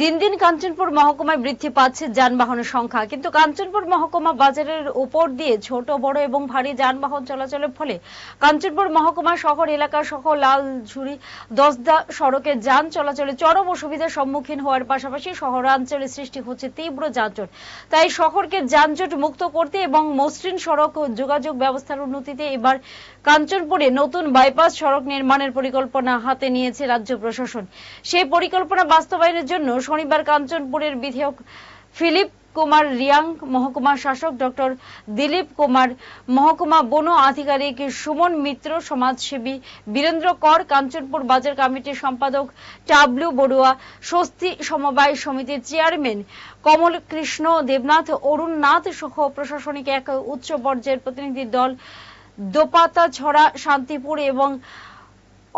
দিন দিন কাঞ্চনপুর মহকুমায় বৃদ্ধি পাচ্ছে যানবাহনের সংখ্যা। কিন্তু কাঞ্চনপুর মহকুমা বাজারের উপর দিয়ে ছোট, বড় এবং ভারী যানবাহন চলাচলের ফলে কাঞ্চনপুর মহকুমা শহর, এলাকা সহ লালঝুড়ি দশদা সড়কে যান চলাচলে চরম অসুবিধার সম্মুখীন হওয়ার পাশাপাশি শহরাঞ্চলে সৃষ্টি হচ্ছে তীব্র যানজট। তাই শহরকে যানজট মুক্ত করতে এবং মসৃণ সড়ক যোগাযোগ ব্যবস্থার উন্নতিতে এবার কাঞ্চনপুরে নতুন বাইপাস সড়ক নির্মাণের পরিকল্পনা হাতে নিয়েছে রাজ্য প্রশাসন। সেই পরিকল্পনা বাস্তবায়নের জন্য শনিবার কাঞ্চনপুরের বিধায়ক ফিলিপ কুমার রিয়াং, মহকুমা শাসক ডক্টর দিলীপ কুমার, মহকুমা বন আধিকারিক সুমন মিত্র, সমাজসেবী বীরেন্দ্র কর, কাঞ্চনপুর বাজার কমিটির সম্পাদক টাবলু বড়ুয়া, স্বস্তি সমবায় সমিতির চেয়ারম্যান কমল কৃষ্ণ, দেবনাথ অরুণ নাথ সহ প্রশাসনিক এক উচ্চ পর্যায়ের প্রতিনিধি দল দোপাতা ছড়া শান্তিপুর এবং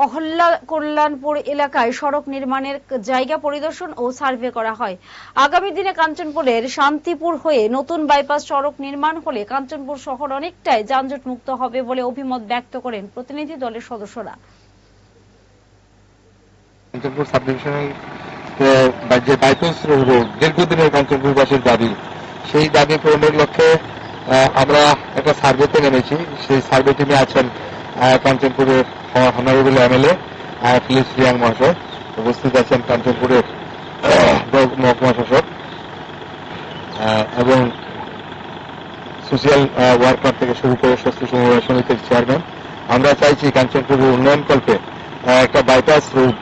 অহল্লা কল্যাণপুর এলাকায় সড়ক নির্মাণের জায়গা পরিদর্শন ও সার্ভে করা হয়। আগামী দিনে কাঞ্চনপুরের শান্তিপুর হয়ে নতুন বাইপাস সড়ক নির্মাণ হলে কাঞ্চনপুর শহর অনেকটাই যানজট মুক্ত হবে বলে অভিমত ব্যক্ত করেন প্রতিনিধি দলের সদস্যরা। কাঞ্চনপুর সাব ডিভিশনাল যে বাইপাস রোড, দীর্ঘদিনের কাঞ্চনপুরবাসীর দাবি, সেই দাবি পূরণের লক্ষ্যে আমরা একটা সার্ভেতে নেমেছি। সেই সার্ভে টিমে আছেন কাঞ্চনপুরের হনারেবল এমএলএ ফিলিপ রিয়াং মহাশয়, উপস্থিত আছেন কাঞ্চনপুরের মহকুমা শাসক এবং সোশিয়াল ওয়ার্কার থেকে শুরু করে স্বস্তি সমবায় সমিতির চেয়ারম্যান আমরা চাইছি কাঞ্চনপুরের উন্নয়ন কল্পে একটা বাইপাস রুট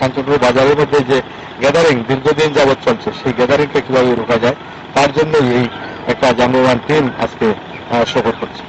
কাঞ্চনপুর বাজারের মধ্যে যে গ্যাদারিং দীর্ঘদিন যাবৎ চলছে, সেই গ্যাদারিংকে কীভাবে রোকা যায়, তার জন্যই এই একটা যানবাহন টিম আজকে শপথ করছে।